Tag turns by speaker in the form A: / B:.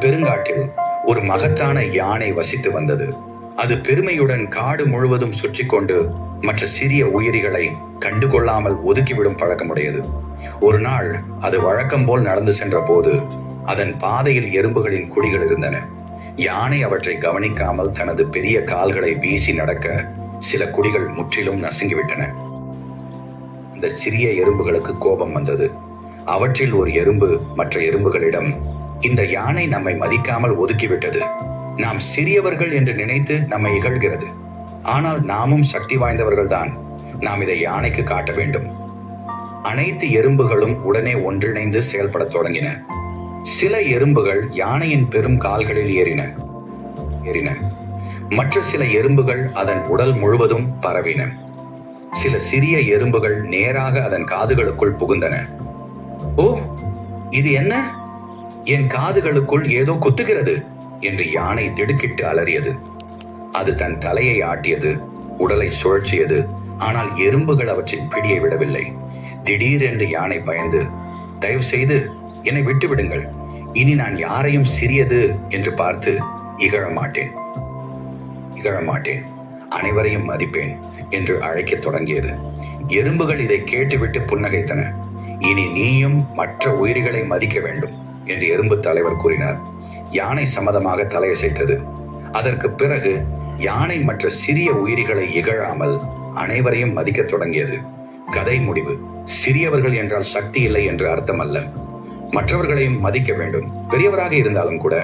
A: பெருங்காட்டில் ஒரு மகத்தான யானை வசித்து வந்தது. அது பெருமையுடன் காடு முழுவதும் சுற்றி கொண்டு மற்ற சிறிய உயிரிகளை கண்டுகொள்ளாமல் ஒதுக்கிவிடும் பழக்கமுடையது. ஒரு நாள் அது வழக்கம் போல் நடந்து சென்ற போது அதன் பாதையில் எறும்புகளின் குடிகள் இருந்தன. யானை அவற்றை கவனிக்காமல் தனது பெரிய கால்களை வீசி நடக்க சில குடிகள் முற்றிலும் நசுங்கிவிட்டன. இந்த சிறிய எறும்புகளுக்கு கோபம் வந்தது. அவற்றில் ஒரு எறும்பு மற்ற எறும்புகளிடம் இந்த யானை நம்மை மதிக்காமல் ஒதுக்கிவிட்டது. நாம் சிறியவர்கள் என்று நினைத்து நம்மை இகழ்கிறது. ஆனால் நாமும் சக்தி வாய்ந்தவர்கள்தான். நாம் இதை யானைக்கு காட்ட வேண்டும். அனைத்து எறும்புகளும் உடனே ஒன்றிணைந்து செயல்படத் தொடங்கின. சில எறும்புகள் யானையின் பெரும் கால்களில் ஏறின. ஏறின. மற்ற சில எறும்புகள் அதன் உடல் முழுவதும் பரவின. சில சிறிய எறும்புகள் நேராக அதன் காதுகளுக்குள் புகுந்தன. ஓ இது என்ன? என் காதுகளுக்குள் ஏதோ குத்துகிறது என்று யானை திடுக்கிட்டு அலறியது. அது தன் தலையை ஆட்டியது உடலை சுழற்சியது ஆனால் எறும்புகள் அவற்றின் பிடியை விடவில்லை. திடீரென்று யானை பயந்து தயவு செய்து என்னை விட்டு விடுங்கள் இனி நான் யாரையும் சிறியது என்று பார்த்து இகழ மாட்டேன். இகழ மாட்டேன். அனைவரையும் மதிப்பேன் என்று அழைக்கத் தொடங்கியது. எறும்புகள் இதை கேட்டுவிட்டு புன்னகைத்தன. இனி நீயும் மற்ற உயிரிகளை மதிக்க வேண்டும். என்று எறும்பு தலைவர் கூறினார். யானை சம்மதமாக தலையசைத்தது. அதற்கு பிறகு யானை மற்ற சிறிய உயிரிகளை இகழாமல் அனைவரையும் மதிக்கத் தொடங்கியது. கதை முடிவு. சிறியவர்கள் என்றால் சக்தி இல்லை என்று அர்த்தம் அல்ல மற்றவர்களையும் மதிக்க வேண்டும். பெரியவராக இருந்தாலும் கூட